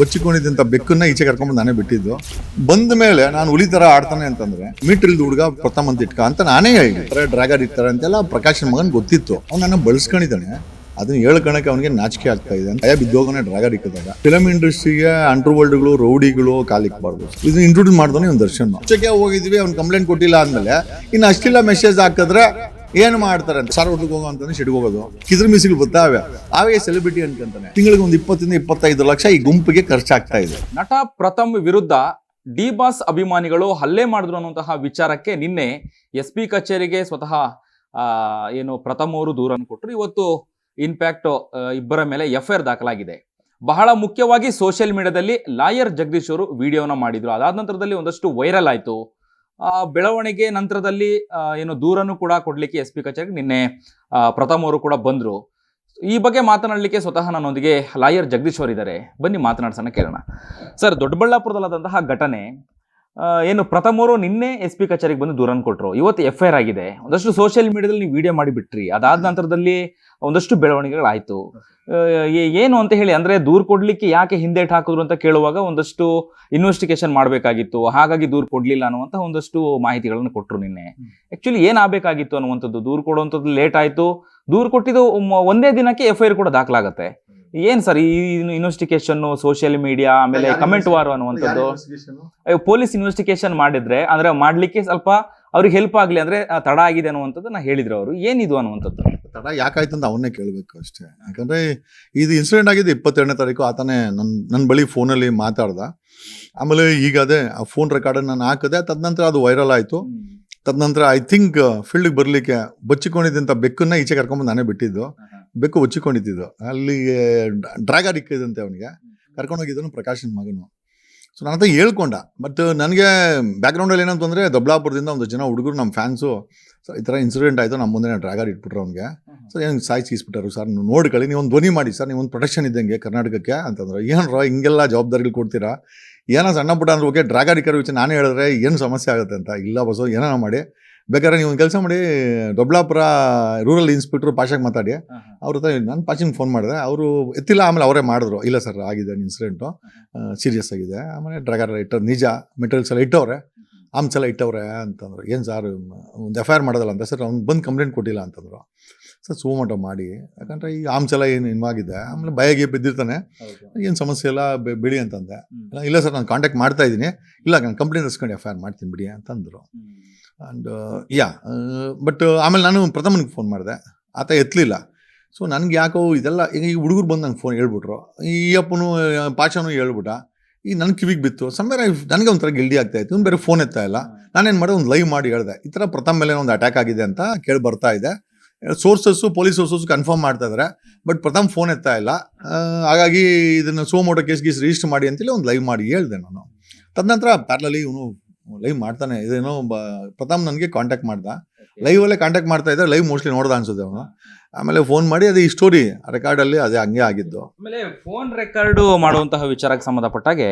ಬಚ್ಚಿಕೊಂಡಿದ್ದಂತ ಬೆಕ್ಕನ್ನ ಈಚೆ ಕರ್ಕೊಂಡ್ಬಂದು ನಾನೇ ಬಿಟ್ಟಿದ್ದು. ಬಂದ ಮೇಲೆ ನಾನು ಹುಲಿ ತರ ಆಡ್ತಾನೆ ಅಂತಂದ್ರೆ, ಮೀಟರ್ ಇಲ್ದ ಹುಡುಗ ಪ್ರಥಮ ಅಂತ ಇಟ್ಕ ಅಂತ ನಾನೇ ಹೇಳಿದ್ದೆ ಡ್ರ್ಯಾಗರ್ ಇರ್ತಾರೆ ಅಂತೆಲ್ಲ ಪ್ರಕಾಶನ್ ಮಗನ್ ಗೊತ್ತಿತ್ತು. ಅವ್ನು ನನ್ನ ಬಳಸ್ಕೊಂಡಿದ್ದಾನೆ. ಅದನ್ನ ಹೇಳ್ಕೊಳಕ್ಕೆ ಅವನಿಗೆ ನಾಚಿಕೆ ಆಗ್ತಾ ಇದೆ ಅಯ್ಯ ಬಿದ್ದೋಗನೆ ಡ್ರಾಗರ್ ಇಕ್ಕಿದಾಗ ಫಿಲಮ್ ಇಂಡಸ್ಟ್ರಿಗೆ ಅಂಡರ್ ವರ್ಲ್ಡ್ಗಳು ರೌಡಿಗಳು ಕಾಲಿಕ್ಬಾರ್ದು ಇದನ್ನ ಇಂಟ್ರೊಡ್ಯೂಸ್ ಮಾಡ್ದೋನೆ ಒಂದು ದರ್ಶನ್. ಚಕ್ಕೆ ಹೋಗಿದ್ವಿ, ಅವ್ನು ಕಂಪ್ಲೇಂಟ್ ಕೊಟ್ಟಿಲ್ಲ ಅಂದ್ಮೇಲೆ, ಇನ್ನು ಅಷ್ಟಿಲ್ಲ ಮೆಸೇಜ್ ಹಾಕಿದ್ರೆ ಏನು ಮಾಡ್ತಾರೆ ಅಂತ ಸಾರ್ ಹೋಗೋ ಅಂತಂದ್ರೆ ಸಿಡ್ಗೆ ಹೋಗೋದು. ಕಿದ್ರ ಮಿಸಿಗಳು ಬರ್ತಾವೆ ಅವೇ ಸೆಲೆಬ್ರಿಟಿ ಅನ್ಕಂತಾನೆ ತಿಂಗಳಿಗೆ ಒಂದು ಇಪ್ಪತ್ತರಿಂದ ಇಪ್ಪತ್ತೈದು ಲಕ್ಷ ಈ ಗುಂಪಿಗೆ ಖರ್ಚಾಗ್ತಾ ಇದೆ. ನಟ ಪ್ರಥಮ್ ವಿರುದ್ಧ ಡಿ ಬಾಸ್ ಅಭಿಮಾನಿಗಳು ಹಲ್ಲೆ ಮಾಡಿದ್ರು ಅನ್ನುವಂತಹ ವಿಚಾರಕ್ಕೆ ನಿನ್ನೆ ಎಸ್ ಪಿ ಕಚೇರಿಗೆ ಸ್ವತಃ ಏನು ಪ್ರಥಮ್ ಅವರು ದೂರನ್ನು ಕೊಟ್ಟರು. ಇವತ್ತು ಇನ್ಫ್ಯಾಕ್ಟ್ ಇಬ್ಬರ ಮೇಲೆ ಎಫ್ ಐ ಆರ್ ದಾಖಲಾಗಿದೆ. ಬಹಳ ಮುಖ್ಯವಾಗಿ ಸೋಷಿಯಲ್ ಮೀಡಿಯಾದಲ್ಲಿ ಲಾಯರ್ ಜಗದೀಶ್ ಅವರು ವಿಡಿಯೋನ ಮಾಡಿದ್ರು. ಅದಾದ ನಂತರದಲ್ಲಿ ಒಂದಷ್ಟು ವೈರಲ್ ಆಯಿತು. ಬೆಳವಣಿಗೆ ನಂತರದಲ್ಲಿ ಏನು ದೂರನ್ನು ಕೂಡ ಕೊಡ್ಲಿಕ್ಕೆ ಎಸ್ ಪಿ ಕಚೇರಿಗೆ ನಿನ್ನೆ ಪ್ರಥಮ ಅವರು ಕೂಡ ಬಂದರು. ಈ ಬಗ್ಗೆ ಮಾತನಾಡಲಿಕ್ಕೆ ಸ್ವತಃ ನನ್ನೊಂದಿಗೆ ಲಾಯರ್ ಜಗದೀಶ್ ಅವರಿದ್ದಾರೆ ಬನ್ನಿ ಮಾತನಾಡ್ಸೋಣ, ಕೇಳೋಣ. ಸರ್, ದೊಡ್ಡಬಳ್ಳಾಪುರದಲ್ಲಾದಂತಹ ಘಟನೆ ಏನು ಪ್ರಥಮರು ನಿನ್ನೆ ಎಸ್ ಪಿ ಕಚೇರಿಗೆ ಬಂದು ದೂರನ್ನು ಕೊಟ್ಟರು ಇವತ್ತು ಎಫ್ ಐ ಆರ್ ಆಗಿದೆ. ಒಂದಷ್ಟು ಸೋಷಿಯಲ್ ಮೀಡಿಯಾದಲ್ಲಿ ನೀವು ವಿಡಿಯೋ ಮಾಡಿಬಿಟ್ರಿ. ಅದಾದ ನಂತರದಲ್ಲಿ ಒಂದಷ್ಟು ಬೆಳವಣಿಗೆಗಳಾಯಿತು. ಏನು ಅಂತ ಹೇಳಿ ಅಂದ್ರೆ ದೂರು ಕೊಡ್ಲಿಕ್ಕೆ ಯಾಕೆ ಹಿಂದೇಟ್ ಹಾಕಿದ್ರು ಅಂತ ಕೇಳುವಾಗ ಒಂದಷ್ಟು ಇನ್ವೆಸ್ಟಿಗೇಷನ್ ಮಾಡಬೇಕಾಗಿತ್ತು. ಹಾಗಾಗಿ ದೂರು ಕೊಡ್ಲಿಲ್ಲ ಅನ್ನುವಂಥ ಒಂದಷ್ಟು ಮಾಹಿತಿಗಳನ್ನು ಕೊಟ್ಟರು ನಿನ್ನೆ. ಆ್ಯಕ್ಚುಲಿ ಏನಾಗಬೇಕಾಗಿತ್ತು ಅನ್ನುವಂಥದ್ದು? ದೂರು ಕೊಡುವಂಥದ್ದು ಲೇಟ್ ಆಯಿತು. ದೂರು ಕೊಟ್ಟಿದ್ದು ಒಂದೇ ದಿನಕ್ಕೆ ಎಫ್ ಐ ಆರ್ ಕೂಡ ದಾಖಲಾಗತ್ತೆ. ಏನ್ ಸರ್ ಈ ಇನ್ವೆಸ್ಟಿಗೇಷನ್ ಸೋಷಿಯಲ್ ಮೀಡಿಯಾ ಆಮೇಲೆ ಕಮೆಂಟ್ ವಾರ್ ಅನ್ನುವಂಥದ್ದು? ಪೊಲೀಸ್ ಇನ್ವೆಸ್ಟಿಗೇಷನ್ ಮಾಡಿದ್ರೆ ಅಂದ್ರೆ ಮಾಡ್ಲಿಕ್ಕೆ ಸ್ವಲ್ಪ ಅವ್ರಿಗೆ ಹೆಲ್ಪ್ ಆಗ್ಲಿ ಅಂದ್ರೆ ಆ, ತಡ ಆಗಿದೆ ಅನ್ನುವಂಥದ್ದನ್ನ ಹೇಳಿದ್ರು ಅವರು. ಏನಿದು ಅನ್ನುವಂಥದ್ದು? ತಡ ಯಾಕಾಯ್ತು ಅಂತ ಅವನ್ನೇ ಕೇಳಬೇಕು ಅಷ್ಟೇ. ಯಾಕಂದ್ರೆ ಇದು ಇನ್ಸಿಡೆಂಟ್ ಆಗಿದೆ ಇಪ್ಪತ್ತೆರಡನೇ ತಾರೀಕು ಆತನೇ ನನ್ನ ನನ್ನ ಬಳಿ ಫೋನಲ್ಲಿ ಮಾತಾಡ್ದ. ಆಮೇಲೆ ಈಗ ಅದೇ ಆ ಫೋನ್ ರೆಕಾರ್ಡ್ ನಾನು ಹಾಕಿದೆ ತದನಂತರ ಅದು ವೈರಲ್ ಆಯಿತು. ತದನಂತರ ಐ ಥಿಂಕ್ ಫೀಲ್ಡ್ಗೆ ಬರಲಿಕ್ಕೆ ಬಚ್ಚಿಕೊಂಡಿದ್ದಂಥ ಬೆಕ್ಕನ್ನ ಈಚೆ ಕರ್ಕೊಂಬಂದು ನಾನೇ ಬಿಟ್ಟಿದ್ದು. ಬೆಕ್ಕು ಹೊಚ್ಚಿಕೊಂಡಿದ್ದು ಅಲ್ಲಿಗೆ ಡ್ರಾಗರ್ ಇಕ್ಕಿದಂತೆ ಅವನಿಗೆ. ಕರ್ಕೊಂಡೋಗಿದ್ದನು ಪ್ರಕಾಶನ ಮಗನು. ಸೊ ನನ್ನ ಹತ್ರ ಹೇಳ್ಕೊಂಡ. ಬಟ್ ನನಗೆ ಬ್ಯಾಕ್ಗ್ರೌಂಡಲ್ಲಿ ಏನಂತಂದರೆ ದೊಡ್ಡಾಪುರದಿಂದ ಒಂದು ಜನ ಹುಡುಗರು ನಮ್ಮ ಫ್ಯಾನ್ಸು ಸೊ ಈ ಥರ ಇನ್ಸಿಡೆಂಟ್ ಆಯಿತು ನಮ್ಮ ಮುಂದೆ ಡ್ರಾಗರ್ ಇಟ್ಬಿಟ್ರು ಅವ್ನಿಗೆ. ಸರ್ ಏನು ಸಾಯಿಸಿಸ್ಬಿಟ್ಟಾರು ಸರ್ ನೀವು ನೋಡ್ಕೊಳ್ಳಿ ನೀವು ಒಂದು ಧ್ವನಿ ಮಾಡಿ ಸರ್ ನೀವು ಒಂದು ಪ್ರೊಟೆಕ್ಷನ್ ಇದ್ದಂಗೆ ಕರ್ನಾಟಕಕ್ಕೆ ಅಂತಂದ್ರೆ. ಏನು ಏನರ ಹಿಂಗೆಲ್ಲ ಜವಾಬ್ದಾರಿಗಳು ಕೊಡ್ತೀರಾ? ಏನೋ ಸಣ್ಣ ಪುಟ್ಟ ಅಂದ್ರೆ ಓಕೆ ಡ್ರಾಗರ್ ಇಕ್ಕರ ವಿಚಾರ ನಾನೇ ಹೇಳಿದ್ರೆ ಏನು ಸಮಸ್ಯೆ ಆಗುತ್ತೆ ಅಂತ? ಇಲ್ಲ ಬಸೋ ಏನೋ ಮಾಡಿ. ಬೇಕಾದ್ರೆ ನೀವು ಒಂದು ಕೆಲಸ ಮಾಡಿ ದೊಡ್ಡಾಪುರ ರೂರಲ್ ಇನ್ಸ್ಪೆಕ್ಟ್ರು ಪಾಶಾಗೆ ಮಾತಾಡಿ. ಅವ್ರ ಹತ್ರ ನಾನು ಪಾಶಿಂಗ್ ಫೋನ್ ಮಾಡಿದೆ. ಅವರು ಎತ್ತಿಲ್ಲ ಆಮೇಲೆ ಅವರೇ ಮಾಡಿದ್ರು. ಇಲ್ಲ ಸರ್ ಆಗಿದೆ ಇನ್ಸಿಡೆಂಟು ಸೀರಿಯಸ್ ಆಗಿದೆ. ಆಮೇಲೆ ಡ್ರಗರ್ ಇಟ್ಟರು ನಿಜ ಮೆಟೀರಿಯಲ್ಸ್ ಎಲ್ಲ ಇಟ್ಟವ್ರೆ. ಆಮ್ಸ್ ಎಲ್ಲ ಇಟ್ಟವ್ರೆ ಅಂತಂದ್ರು. ಏನು ಸರ್ ಒಂದು ಎಫ್ ಐ ಆರ್ ಮಾಡೋದಲ್ಲ ಅಂತ. ಸರ್ ಅವ್ನು ಬಂದು ಕಂಪ್ಲೇಂಟ್ ಕೊಟ್ಟಿಲ್ಲ ಅಂತಂದ್ರು. ಸರ್ ಸೋಮಟೋ ಮಾಡಿ. ಯಾಕಂದರೆ ಈ ಆಮ್ಸ್ ಎಲ್ಲ ಏನು ಇನ್ವಾಗಿದೆ ಆಮೇಲೆ ಭಯಗೆ ಬಿದ್ದಿರ್ತಾನೆ. ಏನು ಸಮಸ್ಯೆ ಎಲ್ಲ ಬಿಡಿ ಅಂತಂದೆ. ಇಲ್ಲ, ಇಲ್ಲ ಸರ್ ನಾನು ಕಾಂಟ್ಯಾಕ್ಟ್ ಮಾಡ್ತಾ ಇದ್ದೀನಿ. ಇಲ್ಲ ನಾನು ಕಂಪ್ಲೇಂಟ್ ಇಸ್ಕೊಂಡು ಎಫ್ ಐ ಆರ್ ಮಾಡ್ತೀನಿ ಬಿಡಿ ಅಂತಂದರು. ಆ್ಯಂಡ್ ಯಾ ಬಟ್ ಆಮೇಲೆ ನಾನು ಪ್ರಥಮನಿಗೆ ಫೋನ್ ಮಾಡಿದೆ. ಆತ ಎತ್ತಲಿಲ್ಲ ಸೊ ನನಗೆ ಯಾಕೋ ಇದೆಲ್ಲ, ಈಗ ಈ ಹುಡುಗರು ಬಂದು ನಂಗೆ ಫೋನ್ ಹೇಳ್ಬಿಟ್ರು. ಈ ಅಪ್ಪನು ಪಾಚನು ಹೇಳ್ಬಿಟ್ಟ. ಈ ನನ್ನ ಕಿವಿಗೆ ಬಿತ್ತು. ಸಮೇರ ನನಗೆ ಒಂಥರ ಗಿಲ್ಡಿ ಆಗ್ತಾ ಇತ್ತು. ಇವ್ನು ಬೇರೆ ಫೋನ್ ಎತ್ತಾ ಇಲ್ಲ. ನಾನೇನು ಮಾಡಿದೆ, ಒಂದು ಲೈವ್ ಮಾಡಿ ಹೇಳಿದೆ. ಈ ಥರ ಪ್ರಥಮ ಮೇಲೆ ಒಂದು ಅಟ್ಯಾಕ್ ಆಗಿದೆ ಅಂತ ಕೇಳಿ ಬರ್ತಾ ಇದೆ. ಸೋರ್ಸಸ್ಸು ಪೊಲೀಸ್ ಸೋರ್ಸಸ್ ಕನ್ಫರ್ಮ್ ಮಾಡ್ತಾ ಇದ್ದಾರೆ ಬಟ್ ಪ್ರಥಮ್ ಫೋನ್ ಎತ್ತಾ ಇಲ್ಲ. ಹಾಗಾಗಿ ಇದನ್ನು ಸೋಮೋಟೋ ಕೇಸ್ ಗೀಸ್ ರಿಜಿಸ್ಟರ್ ಮಾಡಿ ಅಂತೇಳಿ ಒಂದು ಲೈವ್ ಮಾಡಿ ಹೇಳಿದೆ ನಾನು. ತದನಂತರ ಪ್ಯಾರ್ಲಲ್ಲಿ ಇವನು ಲೈವ್ ಮಾಡ್ತಾನೆ. ಇದೇನೋ ಪ್ರಥಮ್ ನನಗೆ ಕಾಂಟ್ಯಾಕ್ಟ್ ಮಾಡ್ದ. ಲೈವಲ್ಲೇ ಕಾಂಟ್ಯಾಕ್ಟ್ ಮಾಡ್ತಾ ಇದ್ದ ಲೈವ್ ಮೋಸ್ಟ್ಲಿ ನೋಡ್ದ ಅನ್ಸುತ್ತೆ ಅವನು. ಆಮೇಲೆ ಫೋನ್ ಮಾಡಿ ಅದೇ ಈ ಸ್ಟೋರಿ ರೆಕಾರ್ಡಲ್ಲಿ ಅದೇ ಹಂಗೆ ಆಗಿದ್ದು. ಆಮೇಲೆ ಫೋನ್ ರೆಕಾರ್ಡ್ ಮಾಡುವಂತಹ ವಿಚಾರಕ್ಕೆ ಸಂಬಂಧಪಟ್ಟಾಗೆ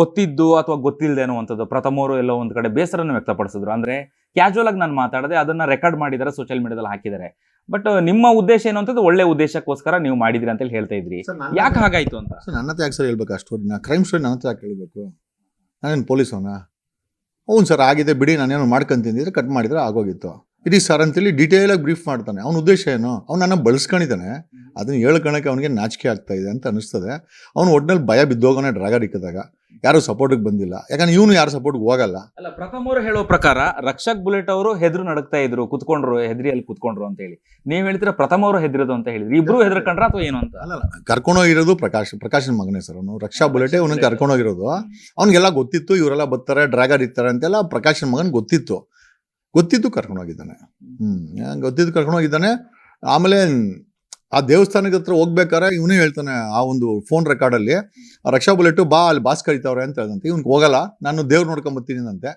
ಗೊತ್ತಿದ್ದು ಅಥವಾ ಗೊತ್ತಿಲ್ಲದೆ ಅನ್ನುವಂಥದ್ದು ಪ್ರಥಮವರು ಎಲ್ಲೋ ಒಂದು ಕಡೆ ಬೇಸರನ್ನು ವ್ಯಕ್ತಪಡಿಸಿದ್ರು. ಅಂದ್ರೆ ಕ್ಯಾಶುವಲ್ ಆಗಿ ನಾನು ಮಾತಾಡದೆ ಅದನ್ನ ರೆಕಾರ್ಡ್ ಮಾಡಿದ್ದಾರೆ ಸೋಷಿಯಲ್ ಮೀಡಿಯಾದಲ್ಲಿ ಹಾಕಿದ್ದಾರೆ ಬಟ್ ನಿಮ್ಮ ಉದ್ದೇಶ ಏನು ಅಂತದ್ದು ಒಳ್ಳೆ ಉದ್ದೇಶಕ್ಕೋಸ್ಕರ ನೀವು ಮಾಡಿದ್ರಿ ಅಂತ ಹೇಳಿ ಹೇಳ್ತಾ ಇದ್ರಿ. ಯಾಕೆ ಹಾಗಾಯ್ತು ಅಂತ? ನನ್ನ ಹತ್ರ ಯಾಕೆ ಸರ್ ಹೇಳ್ಬೇಕು ಆ ಸ್ಟೋರಿನ ಕ್ರೈಮ್ ಸ್ಟೋರಿ ನನ್ನ ಹತ್ರ ಯಾಕೆ ಹೇಳ್ಬೇಕು? ನಾನೇನು ಪೊಲೀಸ್ ಅವನ? ಹ್ಞೂ ಸರ್ ಆಗಿದೆ ಬಿಡಿ ನಾನೇನು ಮಾಡ್ಕೊಂತಿದ್ದಿದ್ರೆ ಕಟ್ ಮಾಡಿದರೆ ಆಗೋಗಿತ್ತು. ಇಡೀ ಸರ್ ಅಂತೇಳಿ ಡೀಟೇಲಾಗಿ ಬ್ರೀಫ್ ಮಾಡ್ತಾನೆ. ಅವನ ಉದ್ದೇಶ ಏನು? ಅವ್ನು ನನ್ನ ಬಳಸ್ಕೊಂಡಿದ್ದಾನೆ. ಅದನ್ನು ಹೇಳ್ಕೊಳಕ್ಕೆ ಅವನಿಗೆ ನಾಚಿಕೆ ಆಗ್ತಾಯಿದೆ ಇದೆ ಅಂತ ಅನಿಸ್ತದೆ. ಅವನು ಒಟ್ಟಿನಲ್ಲಿ ಭಯ ಬಿದ್ದೋಗೋನೆ ಡ್ರಾಗರ್ ಇಕ್ಕಿದಾಗ. ಯಾರು ಸಪೋರ್ಟಿಗೆ ಬಂದಿಲ್ಲ. ಯಾಕಂದ್ರೆ ಇವನು ಯಾರು ಸಪೋರ್ಟ್ಗೆ ಹೋಗಲ್ಲ. ಅಲ್ಲ ಪ್ರಥಮವರು ಹೇಳೋ ಪ್ರಕಾರ ರಕ್ಷಕ್ ಬುಲೆಟ್ ಅವರು ಹೆದ್ರು ನಡಕ್ತಾ ಇದ್ರು ಕುತ್ಕೊಂಡ್ರು ಹೆದ್ರಿಯಲ್ಲಿ ಕುತ್ಕೊಂಡ್ರು ಅಂತ ಹೇಳಿ. ನೀವ್ ಹೇಳ್ತೀರಾ ಪ್ರಥಮವರು ಹೆದ್ರದು ಅಂತ ಹೇಳಿದ್ರಿ. ಇಬ್ರು ಹೆದರ್ಕಂಡ್ರ ಅಥವಾ ಏನು ಅಂತ? ಅಲ್ಲ ಕರ್ಕೊಂಡೋಗಿರೋದು ಪ್ರಕಾಶ್ ಪ್ರಕಾಶನ್ ಮಗನೇ ಸರ್ ಅವನು. ರಕ್ಷಾ ಬುಲೆಟೇ ಅವನಿಗೆ ಕರ್ಕೊಂಡೋಗಿರೋದು ಅವ್ನಿಗೆಲ್ಲ ಗೊತ್ತಿತ್ತು ಇವರೆಲ್ಲ ಬರ್ತಾರೆ ಡ್ರ್ಯಾಗರ್ ಇರ್ತಾರೆ ಅಂತೆಲ್ಲ ಪ್ರಕಾಶನ್ ಮಗನ್ ಗೊತ್ತಿತ್ತು. ಗೊತ್ತಿದ್ದು ಕರ್ಕೊಂಡೋಗಿದ್ದಾನೆ ಹ್ಮ್. ಗೊತ್ತಿದ್ದು ಕರ್ಕೊಂಡೋಗಿದ್ದಾನೆ ಆಮೇಲೆ ಆ ದೇವಸ್ಥಾನದ ಹತ್ರ ಹೋಗ್ಬೇಕಾರೆ ಇವನೇ ಹೇಳ್ತಾನೆ ಆ ಒಂದು ಫೋನ್ ರೆಕಾರ್ಡಲ್ಲಿ ಆ ರಕ್ಷಾ ಬುಲೆಟು ಬಾ ಅಲ್ಲಿ ಬಾಸ್ ಕರಿತಾವ್ರೆ ಅಂತ ಹೇಳ್ದಂತೆ. ಇವ್ನಿಗೆ ಹೋಗಲ್ಲ ನಾನು ದೇವ್ರು ನೋಡ್ಕೊಂಬತ್ತೀನಿ ಅಂತೆ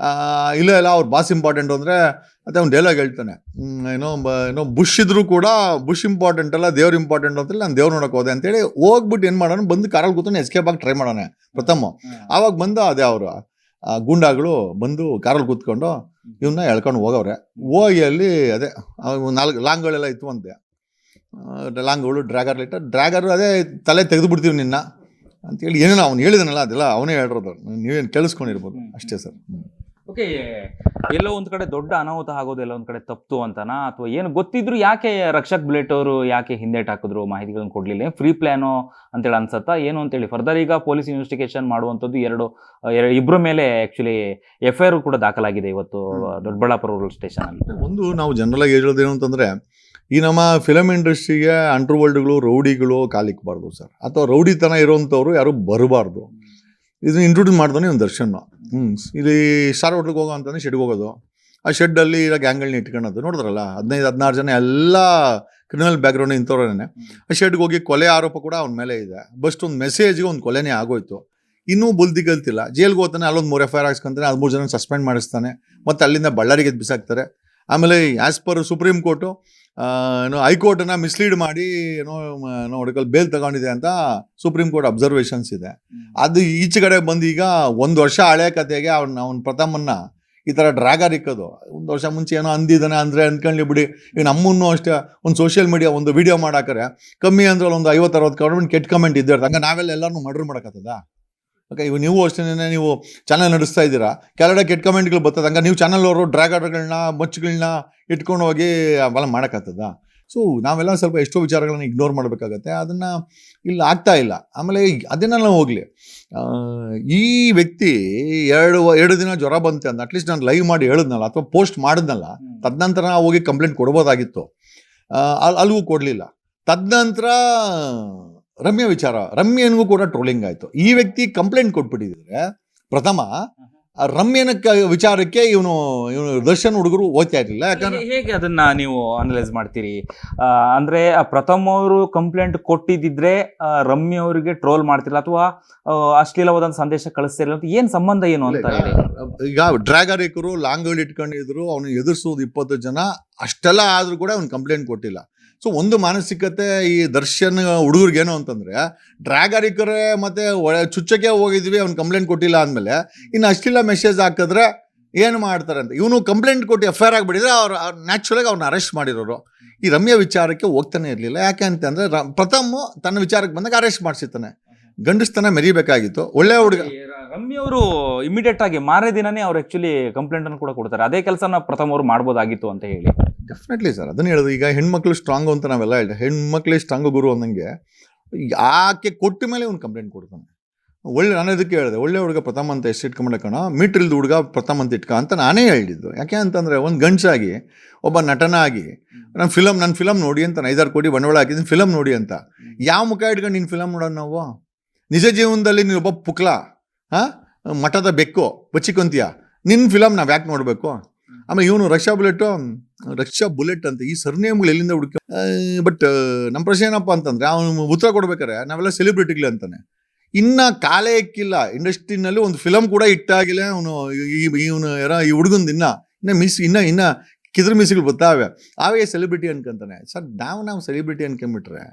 ಆ, ಇಲ್ಲ ಇಲ್ಲ ಅವ್ರು ಬಾಸ್ ಇಂಪಾರ್ಟೆಂಟ್ ಅಂದರೆ ಮತ್ತೆ ಅವ್ನು ಡೈಲಾಗ್ ಹೇಳ್ತಾನೆ. ಏನೋ ಏನೋ ಬುಷ್ ಇದ್ರೂ ಕೂಡ ಬುಷ್ ಇಂಪಾರ್ಟೆಂಟ್ ಅಲ್ಲ ದೇವ್ರು ಇಂಪಾರ್ಟೆಂಟ್ ಅಂತೇಳಿ ನಾನು ದೇವ್ರು ನೋಡಕ್ಕೆ ಹೋದೆ ಅಂತೇಳಿ ಹೋಗ್ಬಿಟ್ಟು ಏನು ಮಾಡೋಣ ಬಂದು ಕಾರಲ್ಲಿ ಕೂತಾನೆ ಎಸ್ಕೇಪ್ ಆಗಿ ಟ್ರೈ ಮಾಡೋಣ ಪ್ರಥಮ. ಆವಾಗ ಬಂದು ಅದೇ ಅವರು ಗೂಂಡಾಗಳು ಬಂದು ಕಾರಲ್ಲಿ ಕೂತ್ಕೊಂಡು ಇವನ್ನ ಎಳ್ಕೊಂಡು ಹೋಗವ್ರೆ. ಹೋಗಿ ಅಲ್ಲಿ ಅದೇ ನಾಲ್ಕು ಲಾಂಗ್ಗಳೆಲ್ಲ ಇತ್ತು ಅಂತೆ. ಲಾಂಗ್ಗಳು ಡ್ರ್ಯಾಗರ್ ಲೈಟ್. ಡ್ರ್ಯಾಗರ್ ಅದೇ ತಲೆ ತೆಗೆದು ಬಿಡ್ತೀವಿ ನಿನ್ನ ಅಂತೇಳಿ ಏನೇನೋ ಅವ್ನು ಹೇಳಿದನಲ್ಲ ಅದೆಲ್ಲ ಅವನೇ ಹೇಳಿರೋದು ನೀವೇನು ಕೇಳಿಸ್ಕೊಂಡಿರ್ಬೋದು. ಅಷ್ಟೇ ಸರ್. ಓಕೆ ಎಲ್ಲೋ ಒಂದ್ ಕಡೆ ದೊಡ್ಡ ಅನಾಹುತ ಆಗೋದು ಎಲ್ಲ ಒಂದ್ ಕಡೆ ತಪ್ತು ಅಂತನಾ? ಅಥವಾ ಏನು ಗೊತ್ತಿದ್ರು ಯಾಕೆ ರಕ್ಷಕ್ ಬುಲೆಟ್ ಅವರು ಯಾಕೆ ಹಿಂದೇಟ್ ಹಾಕಿದ್ರು ಮಾಹಿತಿಗಳನ್ನು ಕೊಡ್ಲಿಲ್ಲ? ಫ್ರೀ ಪ್ಲಾನೋ ಅಂತೇಳಿ ಅನ್ಸತ್ತಾ? ಏನು ಅಂತೇಳಿ? ಫರ್ದರ್ ಈಗ ಪೊಲೀಸ್ ಇನ್ವೆಸ್ಟಿಗೇಷನ್ ಮಾಡುವಂಥದ್ದು ಎರಡು ಇಬ್ಬರ ಮೇಲೆ ಆಕ್ಚುಲಿ ಎಫ್ ಐ ಆರ್ ಕೂಡ ದಾಖಲಾಗಿದೆ ಇವತ್ತು ದೊಡ್ಡಬಳ್ಳಾಪುರ ರೂರಲ್ ಸ್ಟೇಷನ್ ಅಲ್ಲಿ. ಒಂದು ನಾವು ಜನರಲ್ ಆಗಿ ಹೇಳೋದು ಏನು ಅಂತಂದ್ರೆ ಈ ನಮ್ಮ ಫಿಲಮ್ ಇಂಡಸ್ಟ್ರಿಗೆ ಅಂಡರ್ ವರ್ಲ್ಡ್ಗಳು ರೌಡಿಗಳು ಕಾಲಿಕ್ಬಾರ್ದು ಸರ್. ಅಥವಾ ರೌಡಿತನ ಇರೋಂಥವ್ರು ಯಾರು ಬರಬಾರ್ದು. ಇದನ್ನ ಇಂಟ್ರೊಡ್ಯೂಸ್ ಮಾಡ್ತಾನೆ ಒಂದು ದರ್ಶನ್. ಹ್ಞೂ ಇಲ್ಲಿ ಸ್ಟಾರ್ ಹೋಟ್ಲಿಗೆ ಹೋಗೋ ಅಂತಂದ್ರೆ ಶೆಡ್ಗೆ ಹೋಗೋದು. ಆ ಶೆಡ್ಡಲ್ಲಿ ಇರೋ ಗ್ಯಾಂಗ್ಗಳನ್ನ ಇಟ್ಕೊಳ್ಳೋದು ನೋಡಿದ್ರಲ್ಲ? ಹದಿನೈದು, ಹದಿನಾರು ಜನ ಎಲ್ಲ ಕ್ರಿಮಿನಲ್ ಬ್ಯಾಕ್ಗ್ರೌಂಡ್ ಇಂಥವ್ರೇ ಆ ಶೆಡ್ಗೆ ಹೋಗಿ ಕೊಲೆ ಆರೋಪ ಕೂಡ ಅವ್ನ ಮೇಲೆ ಇದೆ. ಬಸ್ಟ್ ಒಂದು ಮೆಸೇಜ್ಗೆ ಒಂದು ಕೊಲೆನೇ ಆಗೋಯ್ತು. ಇನ್ನೂ ಬುಲ್ದಿ ಕಲ್ತಿಲ್ಲ ಜೈಲ್ಗೆ ಹೋಗ್ತಾನೆ ಅಲ್ಲೊಂದು ಮೂರು ಎಫ್ ಐ ಆರ್ ಹಾಕ್ಸ್ಕೊಂತಾನೆ ಹದಿಮೂರು ಜನ ಸಸ್ಪೆಂಡ್ ಮಾಡಿಸ್ತಾನೆ. ಮತ್ತು ಅಲ್ಲಿಂದ ಬಳ್ಳಾರಿಗೆ ಬಿಸಾಕ್ತಾರೆ. ಆಮೇಲೆ ಆ್ಯಸ್ ಪರ್ ಸುಪ್ರೀಂ ಕೋರ್ಟು ಏನೋ ಹೈಕೋರ್ಟನ್ನು ಮಿಸ್ಲೀಡ್ ಮಾಡಿ ಏನೋ ನೋ ಏನೋ ಹೊಡ್ಕಲ್ ಬೇಲ್ ತಗೊಂಡಿದೆ ಅಂತ ಸುಪ್ರೀಂ ಕೋರ್ಟ್ ಅಬ್ಸರ್ವೇಷನ್ಸ್ ಇದೆ. ಅದು ಈಚೆ ಕಡೆ ಬಂದು ಈಗ ಒಂದು ವರ್ಷ ಹಳೆ ಕಥೆಗೆ ಅವ್ನ ಅವ್ನ ಪ್ರಥಮನ್ನ ಈ ಥರ ಡ್ರ್ಯಾಗರ್ ಇಕ್ಕೋದು. ಒಂದು ವರ್ಷ ಮುಂಚೆ ಏನೋ ಅಂದಿದ್ದಾನೆ ಅಂದರೆ ಅಂದ್ಕೊಳ್ಳಿ ಬಿಡಿ. ಈಗ ನಮ್ಮನ್ನು ಅಷ್ಟೇ ಒಂದು ಸೋಷಿಯಲ್ ಮೀಡಿಯಾ ಒಂದು ವಿಡಿಯೋ ಮಾಡಾಕರೆ ಕಮ್ಮಿ ಅಂದ್ರೆ ಒಂದು ಐವತ್ತು ಅರವತ್ತು ಕಮೆಂಟ್ ಕೆಟ್ಟ ಕಮೆಂಟ್ ಇದ್ದಿರ್ತಾರೆ ಹಂಗೆ ನಾವೆಲ್ಲ ಎಲ್ಲರೂ ಮರ್ಡ್ರ್ ಮಾಡೋಕ್ಕತ್ತದ ಓಕೆ ಇವು ನೀವು ಅಷ್ಟೇ ನೀವು ಚಾನಲ್ ನಡೆಸ್ತಾ ಇದ್ದೀರಾ? ಕೆಲವೆಡೆ ಕೆಟ್ಟ ಕಮೆಂಟ್ಗಳು ಬರ್ತದೆ. ಹಂಗೆ ನೀವು ಚಾನಲ್ ಅವರು ಡ್ರ್ಯಾಗರ್ಗಳನ್ನ ಮಚ್ಚುಗಳನ್ನ ಇಟ್ಕೊಂಡು ಹೋಗಿ ಅವೆಲ್ಲ ಮಾಡೋಕ್ಕಾಗ್ತದ? ಸೊ ನಾವೆಲ್ಲ ಸ್ವಲ್ಪ ಎಷ್ಟೋ ವಿಚಾರಗಳನ್ನ ಇಗ್ನೋರ್ ಮಾಡಬೇಕಾಗತ್ತೆ. ಅದನ್ನು ಇಲ್ಲಿ ಆಗ್ತಾ ಇಲ್ಲ. ಆಮೇಲೆ ಅದನ್ನೆಲ್ಲ ಹೋಗಲಿ. ಈ ವ್ಯಕ್ತಿ ಎರಡು ಎರಡು ದಿನ ಜ್ವರ ಬಂತೆ ಅಂತ ಅಟ್ಲೀಸ್ಟ್ ನಾನು ಲೈವ್ ಮಾಡಿ ಹೇಳಿದ್ನಲ್ಲ ಅಥವಾ ಪೋಸ್ಟ್ ಮಾಡಿದ್ನಲ್ಲ ತದನಂತರ ನಾವು ಹೋಗಿ ಕಂಪ್ಲೇಂಟ್ ಕೊಡ್ಬೋದಾಗಿತ್ತು. ಅಲ್ಲಿಗೂ ಕೊಡಲಿಲ್ಲ. ತದನಂತರ ರಮ್ಯ ವಿಚಾರ ರಮ್ಯನಿಗೂ ಕೂಡ ಟ್ರೋಲಿಂಗ್ ಆಯಿತು. ಈ ವ್ಯಕ್ತಿ ಕಂಪ್ಲೇಂಟ್ ಕೊಟ್ಬಿಟ್ಟಿದ್ರೆ ಪ್ರಥಮ ರಮ್ಯನ ವಿಚಾರಕ್ಕೆ ಇವನು ಇವನು ದರ್ಶನ್ ಹುಡುಗರು ಓದ್ತಾ ಇರಲಿಲ್ಲ. ಯಾಕಂದ್ರೆ ಹೇಗೆ ಅದನ್ನ ನೀವು ಅನಲೈಸ್ ಮಾಡ್ತೀರಿ? ಅಂದ್ರೆ ಪ್ರಥಮ ಅವರು ಕಂಪ್ಲೇಂಟ್ ಕೊಟ್ಟಿದ್ದಿದ್ರೆ ರಮ್ಯ ಅವರಿಗೆ ಟ್ರೋಲ್ ಮಾಡ್ತಿಲ್ಲ ಅಥವಾ ಅಶ್ಲೀಲವಾದ ಸಂದೇಶ ಕಳಿಸ್ತಿರಲಿಲ್ಲ ಅಂತ ಏನ್ ಸಂಬಂಧ ಏನು ಅಂತ ಈಗ ಈಗ ಡ್ರ್ಯಾಗರಿಕರು ಲಾಂಗ್ ಇಟ್ಕೊಂಡಿದ್ರು ಅವನು ಎದುರಿಸೋದು ಇಪ್ಪತ್ತು ಜನ ಅಷ್ಟೆಲ್ಲ ಆದ್ರೂ ಕೂಡ ಅವ್ನು ಕಂಪ್ಲೇಂಟ್ ಕೊಟ್ಟಿಲ್ಲ. ಸೊ ಒಂದು ಮಾನಸಿಕತೆ ಈ ದರ್ಶನ್ ಹುಡುಗರಿಗೇನು ಅಂತಂದರೆ, ಡ್ರ್ಯಾಗರಿಕರೇ ಮತ್ತು ಒಳ್ಳೆ ಚುಚ್ಚಕ್ಕೆ ಹೋಗಿದ್ವಿ, ಅವ್ನು ಕಂಪ್ಲೇಂಟ್ ಕೊಟ್ಟಿಲ್ಲ ಅಂದಮೇಲೆ, ಇನ್ನು ಅಷ್ಟಿಲ್ಲ ಮೆಸೇಜ್ ಹಾಕಿದ್ರೆ ಏನು ಮಾಡ್ತಾರೆ ಅಂತ, ಇವನು ಕಂಪ್ಲೇಂಟ್ ಕೊಟ್ಟು ಎಫ್ ಐ ಆರ್ ಆಗಿಬಿಟ್ಟಿದ್ರೆ ಅವ್ರು ನ್ಯಾಚುರಲಾಗಿ ಅವ್ರನ್ನ ಅರೆಸ್ಟ್ ಮಾಡಿರೋರು. ಈ ರಮ್ಯ ವಿಚಾರಕ್ಕೆ ಹೋಗ್ತಾನೆ ಇರಲಿಲ್ಲ. ಯಾಕೆ ಅಂತಂದರೆ, ರ- ಪ್ರಥಮ ತನ್ನ ವಿಚಾರಕ್ಕೆ ಬಂದಾಗ ಅರೆಸ್ಟ್ ಮಾಡಿಸಿರ್ತಾನೆ. ಗಂಡಸ್ತನ ಮೆರಿಬೇಕಾಗಿತ್ತು. ಒಳ್ಳೆ ಹುಡುಗ ರಮ್ಯ ಅವರು ಇಮಿಡಿಯೇಟ್ ಆಗಿ ಮಾರನೇ ದಿನನೇ ಅವ್ರು ಆಕ್ಚುಲಿ ಕಂಪ್ಲೇಂಟ್ ಅನ್ನು ಕೂಡ ಕೊಡ್ತಾರೆ. ಅದೇ ಕೆಲಸನ ಪ್ರಥಮ ಅವರು ಮಾಡ್ಬೋದಾಗಿತ್ತು ಅಂತ ಹೇಳಿ. ಡೆಫಿನೆಟ್ಲಿ ಸರ್ ಅದನ್ನ ಹೇಳೋದು ಈಗ ಹೆಣ್ಮಕ್ಳು ಸ್ಟ್ರಾಂಗು ಅಂತ ನಾವೆಲ್ಲ ಹೇಳ್ದೆ ಹೆಣ್ಮಕ್ಳೇ ಸ್ಟ್ರಾಂಗ್ ಗುರು ಅಂದಂಗೆ ಆಕೆ ಕೊಟ್ಟ ಮೇಲೆ ಅವ್ನು ಕಂಪ್ಲೇಂಟ್ ಕೊಡ್ತಾನೆ? ಒಳ್ಳೆ ನಾನು ಇದಕ್ಕೆ ಹೇಳಿದೆ ಒಳ್ಳೆ ಹುಡುಗ ಪ್ರಥಮ ಅಂತ ಎಷ್ಟು ಇಟ್ಕೊಂಬಿಡ ಕಣ ಮೀಟ್ರ್ ಇಲ್ದ ಹುಡುಗ ಪ್ರಥಮ ಅಂತ ಇಟ್ಕ ಅಂತ ನಾನೇ ಹೇಳಿದ್ದು. ಯಾಕೆ ಅಂತಂದರೆ ಒಂದು ಗಂಡಸಾಗಿ ಒಬ್ಬ ನಟನಾಗಿ ನನ್ನ ಫಿಲಮ್ ನನ್ನ ಫಿಲಮ್ ನೋಡಿ ಅಂತ ನಾನು ಐದಾರು ಕೋಟಿ ಬಂಡವಾಳ ಹಾಕಿದ್ದೀನಿ ಫಿಲಮ್ ನೋಡಿ ಅಂತ. ಯಾವ ಮುಖ ಇಟ್ಕೊಂಡು ನೀನು ಫಿಲಮ್ ನೋಡೋಣ ನಾವು? ನಿಜ ಜೀವನದಲ್ಲಿ ನೀನು ಒಬ್ಬ ಪುಕ್ಲ ಹಾಂ ಮಠದ ಬೆಕ್ಕು, ಬಚ್ಚಿಕೊಂತೀಯ? ನಿನ್ನ ಫಿಲಮ್ ನಾವು ಯಾಕೆ ನೋಡಬೇಕು? ಆಮೇಲೆ ಇವನು ರಕ್ಷಾ ಬುಲೆಟು, ರಕ್ಷಾ ಬುಲೆಟ್ ಅಂತ, ಈ ಸರ್ನೇಮ್ಗಳು ಎಲ್ಲಿಂದ ಹುಡುಕ ಬಟ್ ನಮ್ಮ ಪ್ರಶ್ನೆ ಏನಪ್ಪ ಅಂತಂದರೆ, ಅವನು ಉತ್ತರ ಕೊಡ್ಬೇಕಾರೆ ನಾವೆಲ್ಲ ಸೆಲೆಬ್ರಿಟಿಗಳು ಅಂತಾನೆ. ಇನ್ನು ಕಾಲೇ ಇಕ್ಕಿಲ್ಲ. ಇಂಡಸ್ಟ್ರಿನಲ್ಲಿ ಒಂದು ಫಿಲಮ್ ಕೂಡ ಇಟ್ಟಾಗಿಲ್ಲ ಅವನು ಇವನು ಯಾರ ಈ ಹುಡುಗಂದು ಇನ್ನ ಇನ್ನ ಮಿಸ್ ಇನ್ನ ಇನ್ನ ಕಿದ್ರ ಮಿಸ್ಗಳು ಬರ್ತಾವೆ ಅವೇ ಸೆಲೆಬ್ರಿಟಿ ಅನ್ಕೊಂತಾನೆ, ಸರ್, ನಾವು ನಾವು ಸೆಲೆಬ್ರಿಟಿ ಅನ್ಕೊಂಬಿಟ್ರೆ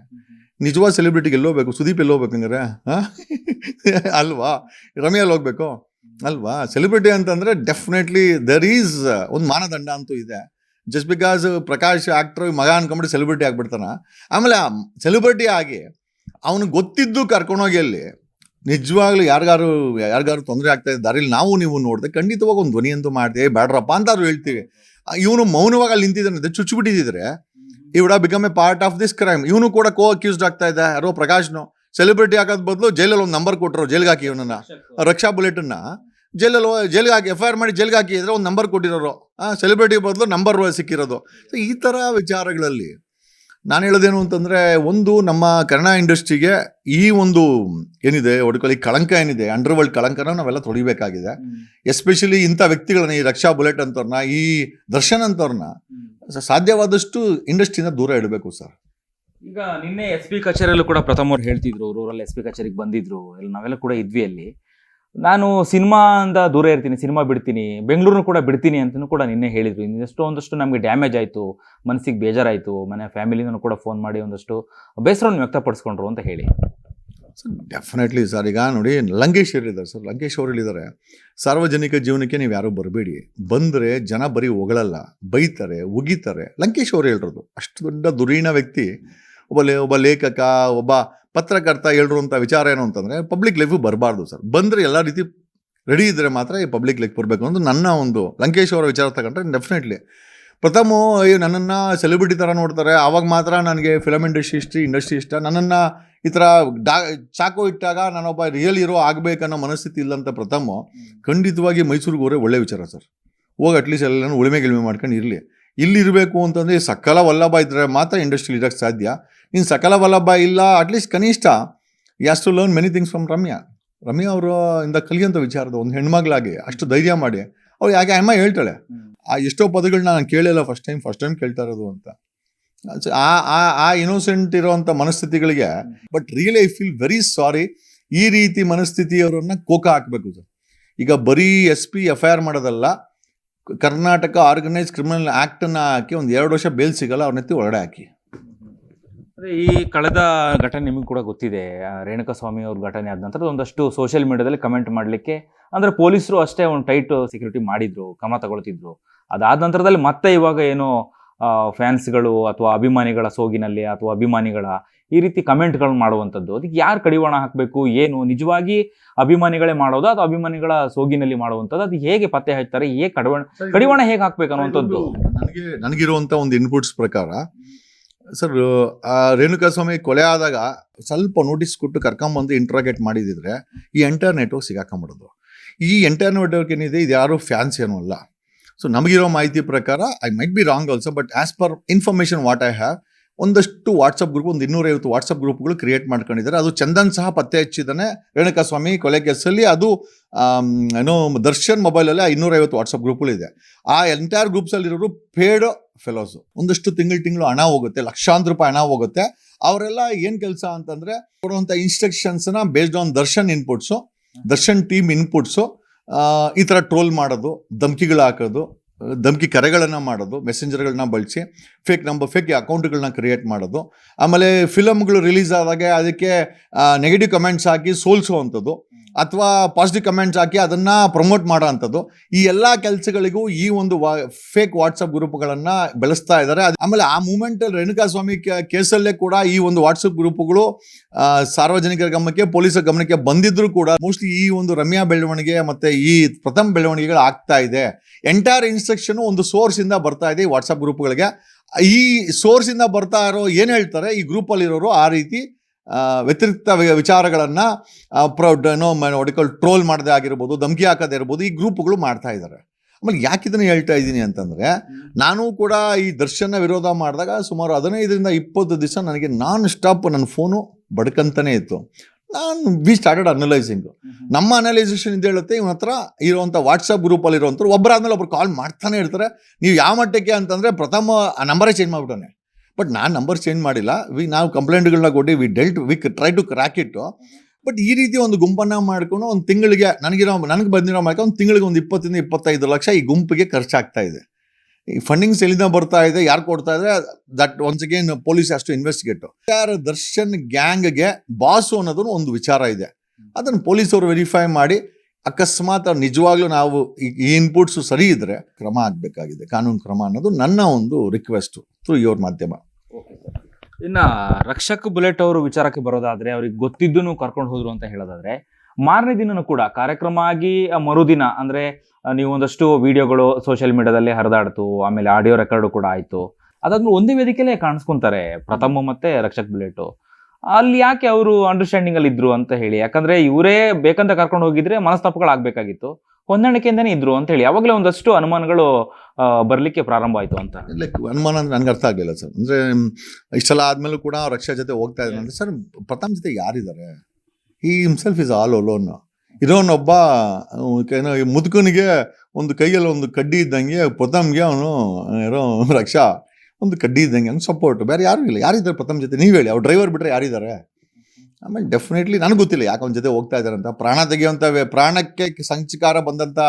ನಿಜವಾದ ಸೆಲೆಬ್ರಿಟಿಗೆ ಎಲ್ಲೋಗ್ಬೇಕು ಸುದೀಪ್ ಎಲ್ಲೋಗ್ಬೇಕು ಹಂಗಾರೆ, ಹಾಂ? ಅಲ್ವಾ? ರಮ್ಯಲ್ಲಿ ಹೋಗ್ಬೇಕು? ಅಲ್ವಾ? ಸೆಲೆಬ್ರಿಟಿ ಅಂತಂದ್ರೆ ಡೆಫಿನೆಟ್ಲಿ ದರ್ ಈಸ್ ಒಂದು ಮಾನದಂಡ ಅಂತೂ ಇದೆ. ಜಸ್ಟ್ ಬಿಕಾಸ್ ಪ್ರಕಾಶ್ ಆಕ್ಟರ್ ಮಗ ಅನ್ಕೊಂಬಿಟ್ಟು ಸೆಲೆಬ್ರಿಟಿ ಆಗ್ಬಿಡ್ತಾನ. ಆಮೇಲೆ ಸೆಲೆಬ್ರಿಟಿ ಆಗಿ ಅವನು ಗೊತ್ತಿದ್ದು ಕರ್ಕೊಂಡೋಗಿ ಅಲ್ಲಿ ನಿಜವಾಗ್ಲೂ ಯಾರಿಗಾರು ಯಾರಿಗಾರು ತೊಂದರೆ ಆಗ್ತಾ ಇದೆ, ದಾರಿಲಿ ನಾವು ನೀವು ನೋಡಿದೆ ಖಂಡಿತವಾಗಿ ಒಂದು ಧ್ವನಿ ಅಂತೂ ಮಾಡ್ತೀವಿ. ಬೇಡ್ರಪ್ಪ ಅಂತ ಅವ್ರು ಹೇಳ್ತೀವಿ. ಇವನು ಮೌನವಾಗಿ ಅಲ್ಲಿ ನಿಂತಿದ್ದಾನೆ ಚುಚ್ಚಿಬಿಟ್ಟಿದ್ರೆ ಈ would become a part of this crime ಇವನು ಕೂಡ ಕೋ ಅಕ್ಯೂಸ್ಡ್ ಆಗ್ತಾ ಇದೆ ಯಾರೋ ಪ್ರಕಾಶ್ನು ಸೆಲೆಬ್ರಿಟಿ ಹಾಕೋದ್ ಬದಲು ಜೈಲಲ್ಲಿ ಒಂದು ನಂಬರ್ ಕೊಟ್ಟರು ಜೈಲ್ಗೆ ಹಾಕಿ ಇವನನ್ನ. ರಕ್ಷಾ ಬುಲೆಟನ್ನ. ಜೈಲಲ್ಲಿ ಜೈಲ್ಗೆ ಹಾಕಿ ಎಫ್ ಐ ಆರ್ ಮಾಡಿ ಜೈಲ್ಗೆ ಹಾಕಿದ್ರೆ ಒಂದು ನಂಬರ್ ಕೊಟ್ಟಿರೋರು. ಸೆಲೆಬ್ರಿಟಿ ಬದಲು ನಂಬರ್ ಸಿಕ್ಕಿರೋದು. ಈ ಥರ ವಿಚಾರಗಳಲ್ಲಿ ನಾನು ಹೇಳೋದೇನು ಅಂತಂದರೆ ಒಂದು ನಮ್ಮ ಕನ್ನಡ ಇಂಡಸ್ಟ್ರಿಗೆ ಈ ಒಂದು ಏನಿದೆ ಒಡ್ಕೊಳ್ಳಿ ಕಳಂಕ ಏನಿದೆ ಅಂಡರ್ ವರ್ಲ್ಡ್ ಕಳಂಕನ ನಾವೆಲ್ಲ ತೊಡಿಬೇಕಾಗಿದೆ ಎಸ್ಪೆಷಲಿ ಇಂಥ ವ್ಯಕ್ತಿಗಳನ್ನ ಈ ರಕ್ಷಾ ಬುಲೆಟ್ ಅಂತವ್ರನ್ನ ಈ ದರ್ಶನ್ ಅಂತವ್ರನ್ನ ಸಾಧ್ಯವಾದಷ್ಟು ಇಂಡಸ್ಟ್ರಿಯಿಂದ ದೂರ ಇಡಬೇಕು ಸರ್. ಈಗ ನಿನ್ನೆ ಎಸ್ ಪಿ ಕಚೇರಿಯಲ್ಲೂ ಕೂಡ ಪ್ರಥಮ ಅವ್ರು ಹೇಳ್ತಿದ್ರು ರೂರಲ್ ಎಸ್ ಪಿ ಕಚೇರಿಗೆ ಬಂದಿದ್ರು ಎಲ್ಲ ನಾವೆಲ್ಲ ಕೂಡ ಇದ್ವಿ ಅಲ್ಲಿ. ನಾನು ಸಿನಿಮಾಂದ ದೂರ ಇರ್ತೀನಿ, ಸಿನಿಮಾ ಬಿಡ್ತೀನಿ ಬೆಂಗಳೂರು ಕೂಡ ಬಿಡ್ತೀನಿ ಅಂತಲೂ ಕೂಡ ನಿನ್ನೆ ಹೇಳಿದ್ರು. ಇನ್ನೆಷ್ಟೋ ಒಂದಷ್ಟು ನಮಗೆ ಡ್ಯಾಮೇಜ್ ಆಯಿತು, ಮನಸ್ಸಿಗೆ ಬೇಜಾರಾಯಿತು, ಮನೆ ಫ್ಯಾಮಿಲಿನೂ ಕೂಡ ಫೋನ್ ಮಾಡಿ ಒಂದಷ್ಟು ಬೇಸರವನ್ನು ವ್ಯಕ್ತಪಡಿಸ್ಕೊಂಡ್ರು ಅಂತ ಹೇಳಿ. Sir definitely sir. ಈಗ ನೋಡಿ ಲಂಕೇಶ್ ಹೇಳಿದ್ದಾರೆ ಸರ್. ಲಂಕೇಶ್ ಅವರು ಹೇಳಿದ್ದಾರೆ, ಸಾರ್ವಜನಿಕ ಜೀವನಕ್ಕೆ ನೀವು ಯಾರೂ ಬರಬೇಡಿ. ಬಂದರೆ ಜನ ಬರೀ ಹೊಗಳಲ್ಲ, ಬೈತಾರೆ, ಉಗಿತಾರೆ. ಲಂಕೇಶ್ ಅವರು ಹೇಳಿರೋದು. ಅಷ್ಟು ದೊಡ್ಡ ದುರೀಣ ವ್ಯಕ್ತಿ. ಒಬ್ಬ ಲೇ, ಒಬ್ಬ ಲೇಖಕ, ಒಬ್ಬ ಪತ್ರಕರ್ತ ಹೇಳಿರುವಂಥ ವಿಚಾರ ಏನು ಅಂತಂದರೆ ಪಬ್ಲಿಕ್ ಲೈಫು ಬರಬಾರ್ದು ಸರ್. ಬಂದರೆ ಎಲ್ಲ ರೀತಿ ರೆಡಿ ಇದ್ದರೆ ಮಾತ್ರ ಈ ಪಬ್ಲಿಕ್ ಲೈಫ್ ಬರಬೇಕು ಅಂತ ನನ್ನ ಒಂದು, ಲಂಕೇಶ್ ಅವರ ವಿಚಾರ ತಗೊಂಡ್ರೆ ಡೆಫಿನೆಟ್ಲಿ ಪ್ರಥಮ ನನ್ನನ್ನು ಸೆಲೆಬ್ರಿಟಿ ಥರ ನೋಡ್ತಾರೆ, ಆವಾಗ ಮಾತ್ರ ನನಗೆ ಫಿಲಮ್ ಇಂಡಸ್ಟ್ರಿ ಇಷ್ಟ ಇಂಡಸ್ಟ್ರಿ ಇಷ್ಟ. ನನ್ನನ್ನು ಈ ಥರ ಡಾ, ಚಾಕು ಇಟ್ಟಾಗ ನಾನೊಬ್ಬ ರಿಯಲ್ ಹೀರೋ ಆಗಬೇಕನ್ನೋ ಮನಸ್ಥಿತಿ ಇಲ್ಲಂತ ಪ್ರಥಮ ಖಂಡಿತವಾಗಿ ಮೈಸೂರಿಗೆ ಹೋದ್ರೆ ಒಳ್ಳೆ ವಿಚಾರ ಸರ್. ಹೋಗಿ ಅಟ್ಲೀಸ್ಟ್ ಎಲ್ಲ ಉಳಿಮೆ ಗಿಳಿಮೆ ಮಾಡ್ಕೊಂಡು ಇರಲಿ. ಇಲ್ಲಿ ಇರಬೇಕು ಅಂತಂದರೆ ಸಕಲ ವಲ್ಲಭ ಇದ್ದರೆ ಮಾತ್ರ ಇಂಡಸ್ಟ್ರಿಲಿ ಇರೋಕ್ಕೆ ಸಾಧ್ಯ. ನೀನು ಸಕಲ ವಲ್ಲಭ ಇಲ್ಲ ಅಟ್ಲೀಸ್ಟ್ ಕನಿಷ್ಠ as to learn many things from Ramya Ramya ಅವರು ಇಂದ ಕಲಿಯೋಂಥ ವಿಚಾರದ ಒಂದು ಹೆಣ್ಮಗಳಾಗಿ ಅಷ್ಟು ಧೈರ್ಯ ಮಾಡಿ, ಅವ್ರು ಯಾಕೆ ಅಮ್ಮ ಹೇಳ್ತಾಳೆ, ಆ ಎಷ್ಟೋ ಪದಗಳನ್ನ ನಾನು ಕೇಳಿಲ್ಲ ಫಸ್ಟ್ ಟೈಮ್ ಫಸ್ಟ್ ಟೈಮ್ ಕೇಳ್ತಾ ಇರೋದು ಅಂತ. ಆ ಆ ಆ ಇನೋಸೆಂಟ್ ಇರೋವಂಥ ಮನಸ್ಥಿತಿಗಳಿಗೆ but really I feel very sorry ಈ ರೀತಿ ಮನಸ್ಥಿತಿಯವರನ್ನ ಕೋಕ ಹಾಕಬೇಕು ಸರ್ ಈಗ ಬರೀ S P F I R ಮಾಡೋದಲ್ಲ, ಕರ್ನಾಟಕ ಆರ್ಗನೈಸ್ ಕ್ರಿಮಿನಲ್ ಆ್ಯಕ್ಟನ್ನು ಹಾಕಿ ಒಂದು ಎರಡು ವರ್ಷ ಬೇಲ್ ಸಿಗಲ್ಲ ಅವ್ರನ್ನೆತ್ತಿ ಒಳಗಡೆ ಹಾಕಿ. ಅಂದ್ರೆ ಈ ಕಳೆದ ಘಟನೆ ನಿಮಗೆ ಕೂಡ ಗೊತ್ತಿದೆ ರೇಣುಕಾಸ್ವಾಮಿ ರೇಣುಕಾ ಸ್ವಾಮಿ ಅವ್ರ ಘಟನೆ ಆದ ನಂತರ ಒಂದಷ್ಟು ಸೋಷಿಯಲ್ ಮೀಡಿಯಾದಲ್ಲಿ ಕಮೆಂಟ್ ಮಾಡಲಿಕ್ಕೆ. ಅಂದ್ರೆ ಪೊಲೀಸರು ಅಷ್ಟೇ ಒಂದು ಟೈಟ್ ಸೆಕ್ಯೂರಿಟಿ ಮಾಡಿದ್ರು ಕ್ರಮ ತಗೊಳ್ತಿದ್ರು. ಅದಾದ ನಂತರದಲ್ಲಿ ಮತ್ತೆ ಇವಾಗ ಏನೋ ಫ್ಯಾನ್ಸ್ಗಳು ಅಥವಾ ಅಭಿಮಾನಿಗಳ ಸೋಗಿನಲ್ಲಿ ಅಥವಾ ಅಭಿಮಾನಿಗಳ ಈ ರೀತಿ ಕಮೆಂಟ್ಗಳನ್ನ ಮಾಡುವಂಥದ್ದು ಅದಕ್ಕೆ ಯಾರು ಕಡಿವಾಣ ಹಾಕಬೇಕು ಏನು? ನಿಜವಾಗಿ ಅಭಿಮಾನಿಗಳೇ ಮಾಡೋದು ಅಥವಾ ಅಭಿಮಾನಿಗಳ ಸೋಗಿನಲ್ಲಿ ಮಾಡುವಂಥದ್ದು ಅದು ಹೇಗೆ ಪತ್ತೆ ಹಚ್ತಾರೆ ಹೇಗೆ ಕಡಿವಾಣ ಕಡಿವಾಣ ಹೇಗೆ ಹಾಕ್ಬೇಕು ಅನ್ನುವಂಥದ್ದು? ನನಗೆ ನನಗಿರುವಂಥ ಒಂದು ಇನ್ಪುಟ್ಸ್ ಪ್ರಕಾರ ಸರ್, ಆ ರೇಣುಕಾ ಸ್ವಾಮಿ ಕೊಲೆ ಆದಾಗ ಸ್ವಲ್ಪ ನೋಟಿಸ್ ಕೊಟ್ಟು ಕರ್ಕೊಂಬಂದು ಇಂಟ್ರಾಗೇಟ್ ಮಾಡಿದಿದ್ರೆ ಈ ಎಂಟೈರ್ ನೆಟ್ವರ್ಕ್ ಸಿಗಾಕೊಂಬಿಡೋದು. ಈ ಎಂಟೈರ್ ನೆಟ್ವರ್ಕ್ ಏನಿದೆ, ಇದು ಯಾರು ಫ್ಯಾನ್ಸ್ ಏನೂ ಅಲ್ಲ. ಸೊ ನಮಗಿರೋ ಮಾಹಿತಿ ಪ್ರಕಾರ I might be wrong also but as per information what I have ಒಂದಷ್ಟು ವಾಟ್ಸಪ್ ಗ್ರೂಪ್ ಒಂದು ಇನ್ನೂರೈವತ್ತು ವಾಟ್ಸಪ್ ಗ್ರೂಪ್ಗಳು ಕ್ರಿಯೇಟ್ ಮಾಡ್ಕೊಂಡಿದ್ದಾರೆ. ಅದು ಚಂದನ್ ಸಹ ಪತ್ತೆ ಹಚ್ಚಿದ್ದಾನೆ ರೇಣುಕಾ ಸ್ವಾಮಿ ಕೊಲೆ ಕೇಸಲ್ಲಿ. ಅದು ಏನೋ ದರ್ಶನ್ ಮೊಬೈಲಲ್ಲಿ ಆ ಇನ್ನೂರೈವತ್ತು ವಾಟ್ಸಪ್ ಗ್ರೂಪ್ಗಳಿದೆ ಆ ಎಂಟೈರ್ ಗ್ರೂಪ್ಸಲ್ಲಿರೋರು ಪೇಡ್ ಫೆಲೋಸು ಒಂದಷ್ಟು ತಿಂಗಳು ತಿಂಗಳು ಹಣ ಹೋಗುತ್ತೆ, ಲಕ್ಷಾಂತರ ರೂಪಾಯಿ ಹಣ ಹೋಗುತ್ತೆ. ಅವರೆಲ್ಲ ಏನು ಕೆಲಸ ಅಂತಂದರೆ ಕೊಡುವಂಥ ಇನ್ಸ್ಟ್ರಕ್ಷನ್ಸ್ನ based on Darshan inputs Darshan team inputs ಈ ಥರ ಟ್ರೋಲ್ ಮಾಡೋದು, ಧಮಕಿಗಳು ಹಾಕೋದು, ಧಮಕಿ ಧಮ್ಕಿ ಕರೆಗಳನ್ನು ಮಾಡೋದು ಮೆಸೆಂಜರ್ಗಳನ್ನ ಬಳಸಿ ಫೇಕ್ ನಂಬರ್ ಫೇಕ್ ಅಕೌಂಟ್ಗಳನ್ನ ಕ್ರಿಯೇಟ್ ಮಾಡೋದು. ಆಮೇಲೆ ಫಿಲಮ್ಗಳು ರಿಲೀಸ್ ಆದಾಗ ಅದಕ್ಕೆ ನೆಗೆಟಿವ್ ಕಮೆಂಟ್ಸ್ ಹಾಕಿ ಸೋಲ್ಸುವಂಥದ್ದು. ಅಥವಾ ಪಾಸಿಟಿವ್ ಕಮೆಂಟ್ಸ್ ಹಾಕಿ ಅದನ್ನು ಪ್ರಮೋಟ್ ಮಾಡೋ ಅಂಥದ್ದು ಈ ಎಲ್ಲ ಕೆಲಸಗಳಿಗೂ ಈ ಒಂದು ಫೇಕ್ ವಾಟ್ಸಪ್ ಗ್ರೂಪ್ಗಳನ್ನು ಬೆಳೆಸ್ತಾ ಇದ್ದಾರೆ. ಆಮೇಲೆ ಆ ಮೂಮೆಂಟಲ್ಲಿ ರೇಣುಕಾ ಸ್ವಾಮಿ ಕೇಸಲ್ಲೇ ಕೂಡ ಈ ಒಂದು ವಾಟ್ಸಪ್ ಗ್ರೂಪ್ಗಳು ಸಾರ್ವಜನಿಕರ ಗಮನಕ್ಕೆ, ಪೊಲೀಸರ ಗಮನಕ್ಕೆ ಬಂದಿದ್ದರೂ ಕೂಡ ಮೋಸ್ಟ್ಲಿ ಈ ಒಂದು ರಮ್ಯಾ ಬೆಳವಣಿಗೆ ಮತ್ತು ಈ ಪ್ರಥಮ ಬೆಳವಣಿಗೆಗಳು ಆಗ್ತಾ ಇದೆ. ಎಂಟೈರ್ ಇನ್ಸ್ಟ್ರಕ್ಷನು ಒಂದು ಸೋರ್ಸಿಂದ ಬರ್ತಾ ಇದೆ ಈ ವಾಟ್ಸಪ್ ಗ್ರೂಪ್ಗಳಿಗೆ. ಈ ಸೋರ್ಸಿಂದ ಬರ್ತಾ ಇರೋ ಏನು ಹೇಳ್ತಾರೆ? ಈ ಗ್ರೂಪಲ್ಲಿರೋರು ಆ ರೀತಿ ವ್ಯತಿರಿಕ್ತ ವಿಚಾರಗಳನ್ನು ಪ್ರೌಡ್ ಏನೋ ಒಡಿಕಲ್ ಟ್ರೋಲ್ ಮಾಡದೆ ಆಗಿರ್ಬೋದು ಧಮಕಿ ಹಾಕೋದೇ ಇರ್ಬೋದು ಈ ಗ್ರೂಪ್ಗಳು ಮಾಡ್ತಾ ಇದ್ದಾರೆ ಆಮೇಲೆ ಯಾಕೆ ಇದನ್ನ ಹೇಳ್ತಾ ಇದ್ದೀನಿ ಅಂತಂದರೆ ನಾನು ಕೂಡ ಈ ದರ್ಶನ ವಿರೋಧ ಮಾಡಿದಾಗ ಸುಮಾರು ಹದಿನೈದರಿಂದ ಇಪ್ಪತ್ತು ದಿವಸ ನನಗೆ ನಾನ್ ಸ್ಟಾಪ್ ನನ್ನ ಫೋನು ಬಡ್ಕಂತಾನೆ ಇತ್ತು. ನಾನು ವಿ ಸ್ಟಾರ್ಟೆಡ್ ಅನಲೈಸಿಂಗು ನಮ್ಮ ಅನಲೈಸೇಷನ್ ಇದು ಹೇಳುತ್ತೆ ಇವನ ಹತ್ರ ಇರುವಂಥ ವಾಟ್ಸಪ್ ಗ್ರೂಪಲ್ಲಿ ಇರುವಂಥವ್ರು ಒಬ್ಬರಾದ್ಮೇಲೆ ಒಬ್ರು ಕಾಲ್ ಮಾಡ್ತಾನೆ ಇರ್ತಾರೆ. ನೀವು ಯಾವ ಮಟ್ಟಕ್ಕೆ ಅಂತಂದರೆ ಪ್ರಥಮ ಆ ನಂಬರೇ ಚೇಂಜ್ ಮಾಡ್ಬಿಟ್ಟಾನೆ. ಬಟ್ ನಾನು ನಂಬರ್ ಚೇಂಜ್ ಮಾಡಿಲ್ಲ. ವಿ ನಾವು ಕಂಪ್ಲೇಂಟ್ಗಳನ್ನ ಕೊಟ್ಟು we dealt we try to crack it but ಈ ರೀತಿ ಒಂದು ಗುಂಪನ್ನು ಮಾಡ್ಕೊಂಡು ಒಂದು ತಿಂಗಳಿಗೆ ನನಗಿರೋ ನನಗೆ ಬಂದಿರೋ ಮಾಡ್ಕೊಂಡು ಒಂದು ತಿಂಗಳಿಗೆ ಒಂದು ಇಪ್ಪತ್ತರಿಂದ ಇಪ್ಪತ್ತೈದು ಲಕ್ಷ ಈ ಗುಂಪಿಗೆ ಖರ್ಚಾಗ್ತಾ ಇದೆ. ಈ ಫಂಡಿಂಗ್ಸ್ ಎಲ್ಲಿಂದ ಬರ್ತಾ ಇದೆ, ಯಾರು ಕೊಡ್ತಾ ಇದ್ರೆ ದಟ್ ಒನ್ಸ್ ಅಗೇನ್ ಪೊಲೀಸ್ ಅಷ್ಟು ಇನ್ವೆಸ್ಟಿಗೇಟ್ ಯಾರು ದರ್ಶನ್ ಗ್ಯಾಂಗ್ಗೆ ಬಾಸು ಅನ್ನೋದು ಒಂದು ವಿಚಾರ ಇದೆ. ಅದನ್ನು ಪೊಲೀಸವರು ವೆರಿಫೈ ಮಾಡಿ, ಅಕಸ್ಮಾತ್ ನಿಜವಾಗ್ಲೂ ನಾವು ಈ- ಇನ್ಪುಟ್ಸು ಸರಿ ಇದ್ರೆ ಕ್ರಮ ಆಗಬೇಕಾಗಿದೆ. ಕಾನೂನು ಕ್ರಮ ಅನ್ನೋದು ನನ್ನ ಒಂದು ರಿಕ್ವೆಸ್ಟು ಥ್ರೂ ಯೋರ್ ಮಾಧ್ಯಮ. ಇನ್ನ ರಕ್ಷಕ್ ಬುಲೆಟ್ ಅವರು ವಿಚಾರಕ್ಕೆ ಬರೋದಾದ್ರೆ ಅವ್ರಿಗೆ ಗೊತ್ತಿದ್ದೂ ಕರ್ಕೊಂಡು ಹೋದ್ರು ಅಂತ ಹೇಳೋದಾದ್ರೆ, ಮಾರನೇ ದಿನನೂ ಕೂಡ ಕಾರ್ಯಕ್ರಮ ಆಗಿ ಮರುದಿನ ಅಂದ್ರೆ ನೀವು ಒಂದಷ್ಟು ವಿಡಿಯೋಗಳು ಸೋಷಿಯಲ್ ಮೀಡಿಯಾದಲ್ಲಿ ಹರಿದಾಡ್ತು, ಆಮೇಲೆ ಆಡಿಯೋ ರೆಕಾರ್ಡು ಕೂಡ ಆಯ್ತು. ಅದಾದ್ಮೇಲೆ ಒಂದೇ ವೇದಿಕೆಯಲ್ಲೇ ಕಾಣಿಸ್ಕೊಂತಾರೆ ಪ್ರಥಮ ಮತ್ತೆ ರಕ್ಷಕ್ ಬುಲೆಟ್. ಅಲ್ಲಿ ಯಾಕೆ ಅವರು ಅಂಡರ್ಸ್ಟ್ಯಾಂಡಿಂಗ್ ಅಲ್ಲಿ ಇದ್ರು ಅಂತ ಹೇಳಿ, ಯಾಕಂದ್ರೆ ಇವರೇ ಬೇಕಂತ ಕರ್ಕೊಂಡು ಹೋಗಿದ್ರೆ ಮನಸ್ತಾಪಗಳಾಗಬೇಕಾಗಿತ್ತು. ಹೊಂದಾಣಿಕೆಯಿಂದನೇ ಇದ್ರು ಅಂತ ಹೇಳಿ ಯಾವಾಗಲೇ ಒಂದಷ್ಟು ಅನುಮಾನಗಳು ಬರಲಿಕ್ಕೆ ಪ್ರಾರಂಭ ಆಯಿತು ಅಂತ. ಲೈಕ್ ಅನುಮಾನ ಅಂದ್ರೆ ನನಗೆ ಅರ್ಥ ಆಗಲಿಲ್ಲ ಸರ್. ಅಂದರೆ ಇಷ್ಟೆಲ್ಲ ಆದಮೇಲೂ ಕೂಡ ರಕ್ಷಾ ಜೊತೆ ಹೋಗ್ತಾ ಇದ್ದಾರೆ ಅಂದರೆ, ಸರ್ ಪ್ರಥಮ್ ಜೊತೆ ಯಾರಿದ್ದಾರೆ? ಈ ಹಿಮ್ಸೆಲ್ಫ್ ಇಸ್ ಆಲ್ ಅಲೋನ್ ಇರೋನೊಬ್ಬ ಏನೋ ಮುದುಕನಿಗೆ ಒಂದು ಕೈಯಲ್ಲಿ ಒಂದು ಕಡ್ಡಿ ಇದ್ದಂಗೆ ಪ್ರಥಮ್ಗೆ ಅವನು, ಏನೋ ರಕ್ಷಾ, ಒಂದು ಕಡ್ಡಿ ಇದ್ದಂಗೆ ಅವ್ನು ಸಪೋರ್ಟ್ ಬೇರೆ ಯಾರೂ ಇಲ್ಲ. ಯಾರಿದ್ದಾರೆ ಪ್ರಥಮ್ ಜೊತೆ? ನೀವು ಹೇಳಿ. ಅವ್ರು ಡ್ರೈವರ್ ಬಿಟ್ಟರೆ ಯಾರಿದ್ದಾರೆ? ಆಮೇಲೆ ಡೆಫಿನೆಟ್ಲಿ ನನಗೆ ಗೊತ್ತಿಲ್ಲ ಯಾಕೆ ಅವನ ಜೊತೆ ಹೋಗ್ತಾ ಇದ್ದಾರೆ ಅಂತ. ಪ್ರಾಣ ತೆಗೆಯುವಂಥ ಪ್ರಾಣಕ್ಕೆ ಸಂಚಿಕಾರ ಬಂದಂಥ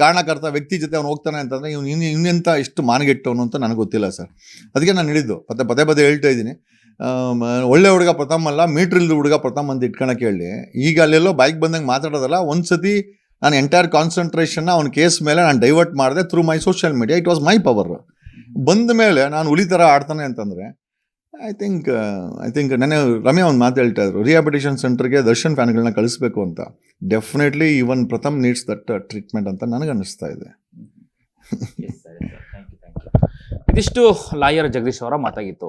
ಕಾರಣಕರ್ತ ವ್ಯಕ್ತಿ ಜೊತೆ ಅವ್ನು ಹೋಗ್ತಾನೆ ಅಂತಂದರೆ ಇವ್ನು ಇನ್ನು ಇನ್ನೆಂಥ ಎಷ್ಟು ಮಾನಗೆಟ್ಟವನು ಅಂತ ನನಗೆ ಗೊತ್ತಿಲ್ಲ ಸರ್. ಅದಕ್ಕೆ ನಾನು ಹೇಳಿದ್ದು ಮತ್ತೆ ಪದೇ ಪದೇ ಹೇಳ್ತಾ ಇದ್ದೀನಿ. ಒಳ್ಳೆ ಹುಡುಗ ಪ್ರಥಮ್ ಅಲ್ಲ, ಮೀಟ್ರ್ ಇಲ್ಲದ ಹುಡುಗ ಪ್ರಥಮ್ ಅಂತ ಇಟ್ಕೊಳಕ್ಕೆ ಹೇಳಿ. ಈಗ ಅಲ್ಲೆಲ್ಲೋ ಬೈಕ್ ಬಂದಂಗೆ ಮಾತಾಡೋದಲ್ಲ ಒಂದು ಸತಿ ನಾನು ಎಂಟೈರ್ ಕಾನ್ಸಂಟ್ರೇಷನ್ನ ಅವ್ನ ಕೇಸ್ ಮೇಲೆ ನಾನು ಡೈವರ್ಟ್ ಮಾಡಿದೆ through my social media it was my power ಬಂದ ಮೇಲೆ ನಾನು ಉಳಿ ಥರ ಆಡ್ತಾನೆ ಅಂತಂದರೆ ಐ ಥಿಂಕ್ ಐ ಥಿಂಕ್ ನಾನು ರಮ್ಯಾ ಒಂದು ಮಾತು ಹೇಳ್ತಾ ಇದ್ರು. ರಿಹಾಬಿಟೇಷನ್ ಸೆಂಟರ್ಗೆ ದರ್ಶನ್ ಫ್ಯಾನ್ಗಳನ್ನ ಕಳಿಸ್ಬೇಕು ಅಂತ. Definitely even Pratham needs that treatment ಅಂತ ನನಗೆ ಅನ್ನಿಸ್ತಾ ಇದೆ. ಇದಿಷ್ಟು ಲಾಯರ್ ಜಗದೀಶ್ ಅವರ ಮಾತಾಗಿತ್ತು.